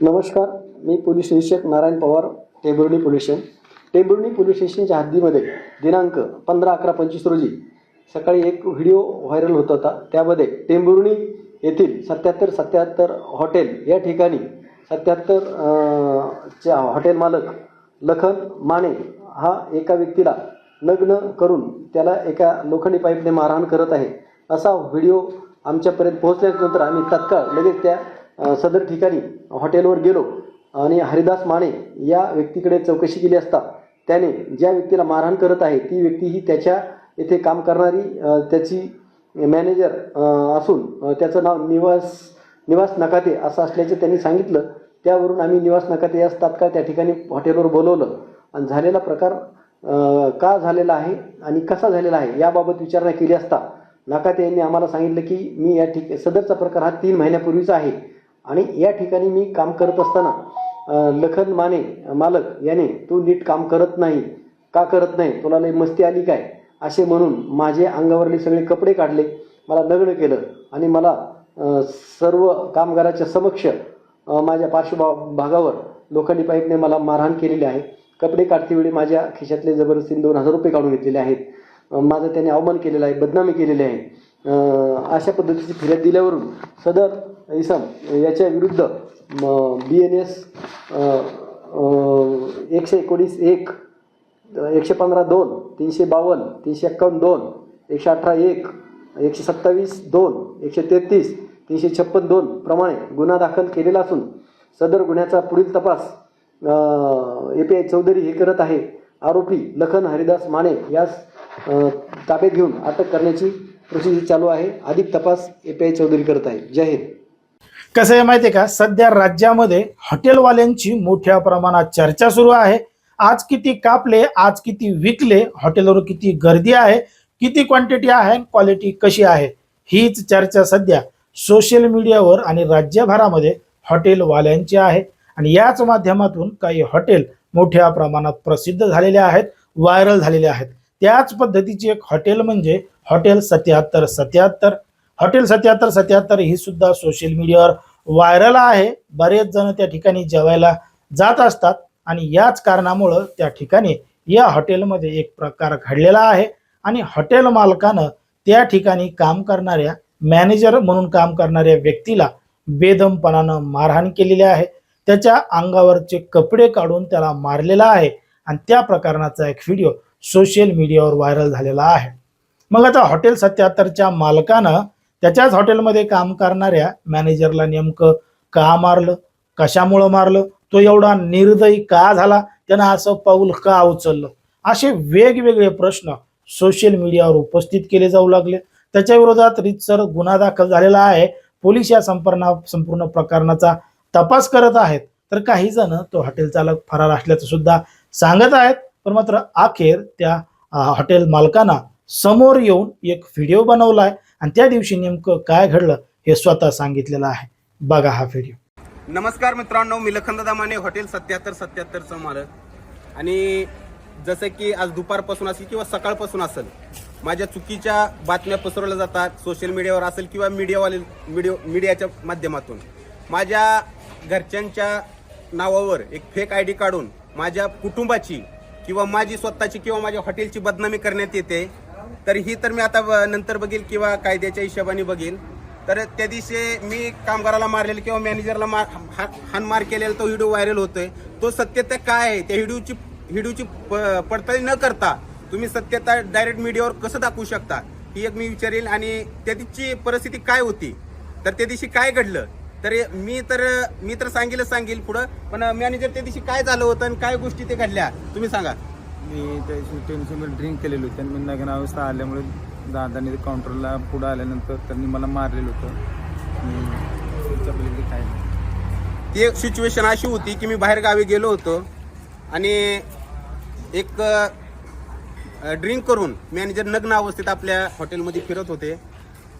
नमस्कार मी पोलीस निरीक्षक Narayan Pawar Tembhurni police station. Tembhurni police स्टेशनच्या हद्दीमध्ये दिनांक पंधरा अकरा पंचवीस रोजी सकाळी एक व्हिडिओ व्हायरल होत होता. त्यामध्ये टेंबुर्णी येथील सत्याहत्तर सत्याहत्तर हॉटेल या ठिकाणी सत्याहत्तर च्या हॉटेल मालक लखन माने हा एका व्यक्तीला लग्न करून त्याला एका लोखंडी पाईपने मारहाण करत आहे. असा व्हिडिओ आमच्यापर्यंत पोहोचल्यानंतर आम्ही तत्काळ लगेच त्या सदर ठिकाणी हॉटेलवर गेलो आणि हरिदास माने या व्यक्तीकडे चौकशी केली असता त्याने ज्या व्यक्तीला मारहाण करत आहे ती व्यक्ती ही त्याच्या येथे काम करणारी त्याची मॅनेजर असून त्याचं नाव निवास निवास नकाते असं असल्याचे त्यांनी सांगितलं. त्यावरून आम्ही निवास नकाते यास तात्काळ त्या ठिकाणी हॉटेलवर बोलवलं. आणि झालेला प्रकार का झालेला आहे आणि कसा झालेला आहे याबाबत विचारणा केली असता नकाते यांनी आम्हाला सांगितलं की मी या ठिक सदरचा प्रकार हा तीन महिन्यापूर्वीचा आहे. आणि या ठिकाणी मी काम करत असताना लखन माने मालक याने तू नीट काम करत नाही का करत नाही? तुला लई मस्ती आली काय? असे म्हणून माझे अंगावरले सगळे कपडे काढले. मला लग्न केलं आणि मला सर्व कामगाराच्या समक्ष माझ्या पार्श्वभा भागावर लोखंडी पाईपने मला मारहाण केलेली आहे. कपडे काढतेवेळी माझ्या खिशातले जबरदस्तीने दोन हजार रुपये काढून घेतलेले आहेत. माझं त्याने अवमान केलेला आहे बदनामी केलेली आहे. अशा पद्धतीची फिर्याद दिल्यावरून सदर इसम याच्या विरुद्ध बी एन एस एकशे एकोणीस एक एकशे पंधरा दोन तीनशे बावन्न तीनशे एक्कावन्न दोन एकशे अठरा एक एकशे सत्तावीस दोन एकशे तेहतीस तीनशे छप्पन दोन प्रमाणे गुन्हा दाखल केलेला असून सदर गुन्ह्याचा पुढील तपास ए पी आय चौधरी हे करत आहे. आरोपी लखन हरिदास माने यास अ, ताब्यात घेऊन अटक करण्याची प्रोसिजर चालू आहे. अधिक तपास ए पी आय चौधरी करत आहे. जय हिंद. कसं आहे माहितीये का? सध्या राज्यामध्ये हॉटेलवाल्यांची मोठ्या प्रमाणात चर्चा सुरू आहे. आज किती कापले आज किती विकले हॉटेलवर किती गर्दी आहे किती क्वांटिटी आहे क्वालिटी कशी आहे? हीच चर्चा सध्या सोशल मीडियावर आणि राज्यभरामध्ये हॉटेलवाल्यांची आहे. आणि याच माध्यमातून काही हॉटेल मोठ्या प्रमाणात प्रसिद्ध झालेले आहेत व्हायरल झालेले आहेत. त्याच पद्धतीची एक हॉटेल म्हणजे हॉटेल सत्याहत्तर सत्याहत्तर. हॉटेल सत्याहत्तर सत्याहत्तर ही सुद्धा सोशल मीडियावर व्हायरल आहे. बरेच जण त्या ठिकाणी जेवायला जात असतात आणि याच कारणामुळं त्या ठिकाणी या हॉटेलमध्ये एक प्रकार घडलेला आहे आणि हॉटेल मालकानं त्या ठिकाणी काम करणाऱ्या मॅनेजर म्हणून काम करणाऱ्या व्यक्तीला बेदमपणानं मारहाण केलेली आहे. त्याच्या अंगावरचे कपडे काढून त्याला मारलेला आहे आणि त्या प्रकरणाचा एक व्हिडिओ सोशल मीडियावर व्हायरल झालेला आहे. मग आता हॉटेल सत्याहत्तरच्या मालकानं त्याच्याच हॉटेलमध्ये काम करणाऱ्या मॅनेजरला नेमकं का मारलं कशामुळं मारलं तो एवढा निर्दयी का झाला त्यानं असं पाऊल का उचललं? असे वेगवेगळे प्रश्न सोशल मीडियावर उपस्थित केले जाऊ लागले. त्याच्या विरोधात रितसर गुन्हा दाखल झालेला आहे. पोलीस या संपूर्ण संपूर्ण प्रकरणाचा तपास करत आहेत. तर काही जण तो हॉटेल चालक फरार असल्याचं सुद्धा सांगत आहेत. पण मात्र अखेर त्या हॉटेल मालकांना समोर येऊन एक व्हिडिओ बनवलाय आणि त्या दिवशी नेमकं काय घडलं हे स्वतः सांगितलेलं आहे. बघा हा व्हिडिओ नमस्कार मित्रांनो मी लखनदादा माने हॉटेल सत्याहत्तर सत्याहत्तरचं मालक. आणि जसं की आज दुपारपासून असेल किंवा सकाळपासून असेल माझ्या चुकीच्या बातम्या पसरवल्या जातात सोशल मीडियावर असेल किंवा मीडियावाले मीडिया मीडियाच्या माध्यमातून. माझ्या घरच्यांच्या नावावर एक फेक आय डी काढून माझ्या कुटुंबाची किंवा माझी स्वतःची किंवा माझ्या हॉटेलची बदनामी करण्यात येते तर ही तर मी आता ब- नंतर बघेल किंवा कायद्याच्या हिशोबाने बघेल. तर त्या दिवशी मी कामगाराला मारलेलं किंवा मॅनेजरला मार हा- केलेला तो व्हिडिओ व्हायरल होतोय. तो सत्यता काय आहे? त्या व्हिडिओची व्हिडिओची प- पडताळणी न करता तुम्ही सत्यता डायरेक्ट मीडियावर कसं दाखवू शकता? ही एक मी विचारेल आणि त्या दिवशी परिस्थिती काय होती? तर त्या दिवशी काय घडलं? तर मी तर मी तर सांगेलच सांगेल पुढं. पण मॅनेजर त्या दिवशी काय झालं होतं आणि काय गोष्टी ते घडल्या तुम्ही सांगा. मी त्या टेन्शनमध्ये ड्रिंक केलेलं होतं आणि मी नग्न अवस्था आल्यामुळे दादाने काउंटरला पुढं आल्यानंतर त्यांनी मला मारलेलं होतं. काय ती एक सिच्युएशन अशी होती की मी बाहेर गावी गेलो होतो आणि एक ड्रिंक करून मॅनेजर नग्न अवस्थेत आपल्या हॉटेलमध्ये फिरत होते.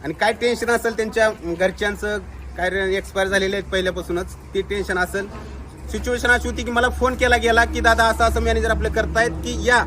आणि काय टेन्शन असेल त्यांच्या घरच्यांचं काय एक्सपायर झालेले आहेत पहिल्यापासूनच. ते टेन्शन असेल. सिच्युएशन अशी होती की मला फोन केला गेला की दादा असं असं मॅनेजर आपले करतायत की या.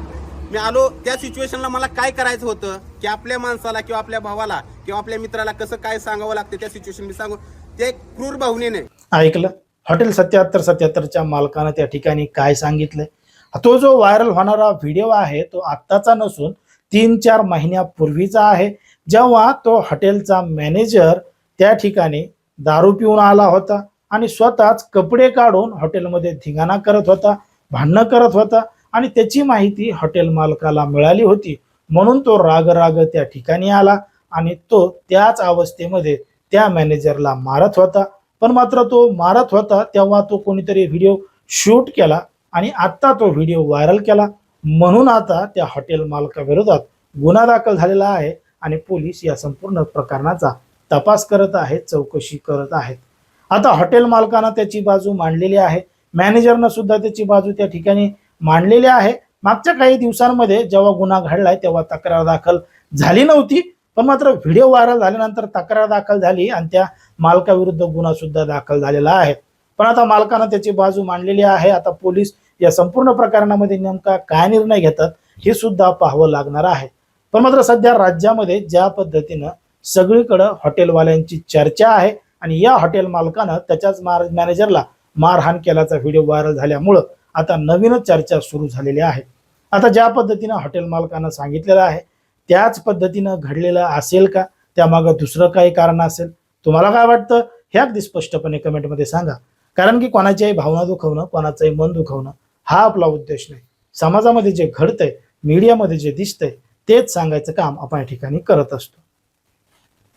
मी आलो. त्या सिच्युएशनला मला काय करायचं होतं? की आपल्या माणसाला किंवा आपल्या भावाला किंवा आपल्या मित्राला कसं काय सांगावं लागतं त्या सिच्युएशन मी सांगू. ते क्रूर भावनेने. ऐकलं? हॉटेल सत्याहत्तर सत्याहत्तरच्या मालकानं त्या ठिकाणी काय सांगितलंय? तो जो व्हायरल होणारा व्हिडिओ आहे तो आत्ताचा नसून तीन चार महिन्यापूर्वीचा आहे. जेव्हा तो हॉटेलचा मॅनेजर त्या ठिकाणी दारू पिऊन आला होता आणि स्वतःच कपडे काढून हॉटेलमध्ये धिंगाणा करत होता भांडणं करत होता आणि त्याची माहिती हॉटेल मालकाला मिळाली होती. म्हणून तो राग राग त्या ठिकाणी आला आणि तो त्याच अवस्थेमध्ये त्या मॅनेजरला मारत होता. पण मात्र तो मारत होता तेव्हा तो कोणीतरी व्हिडिओ शूट केला आणि आत्ता तो व्हिडिओ व्हायरल केला. म्हणून आता त्या हॉटेल मालकाविरोधात गुन्हा दाखल झालेला आहे आणि पोलीस या संपूर्ण प्रकरणाचा तपास करत आहेत चौकशी करत आहेत. आता हॉटेल मालकानं त्याची बाजू मांडलेली आहे. मॅनेजरनं सुद्धा त्याची बाजू त्या ठिकाणी मांडलेली आहे. मागच्या काही दिवसांमध्ये जेव्हा गुन्हा घडलाय तेव्हा तक्रार दाखल झाली नव्हती पण मात्र व्हिडिओ व्हायरल झाल्यानंतर तक्रार दाखल झाली आणि त्या मालकाविरुद्ध गुन्हा सुद्धा दाखल झालेला आहे. पण आता मालकानं त्याची बाजू मांडलेली आहे. आता पोलीस या संपूर्ण प्रकरणामध्ये नेमका काय निर्णय घेतात हे सुद्धा पाहावं लागणार आहे. पण मात्र सध्या राज्यामध्ये ज्या पद्धतीनं सगळीकडं हॉटेलवाल्यांची चर्चा आहे आणि या हॉटेल मालकानं त्याच्याच मार मॅनेजरला मारहाण केल्याचा व्हिडिओ व्हायरल झाल्यामुळं आता नवीनच चर्चा सुरू झालेली आहे. आता ज्या पद्धतीनं हॉटेल मालकानं सांगितलेलं आहे त्याच पद्धतीनं घडलेलं असेल का? त्यामागं दुसरं काही कारण असेल? तुम्हाला काय वाटतं? हे अगदी स्पष्टपणे कमेंटमध्ये सांगा. कारण की कोणाच्याही भावना दुखवणं कोणाचंही मन दुखवणं हा आपला उद्देश नाही. समाजामध्ये जे घडतंय मीडियामध्ये जे दिसतंय तेच सांगायचं काम आपण या ठिकाणी करत असतो.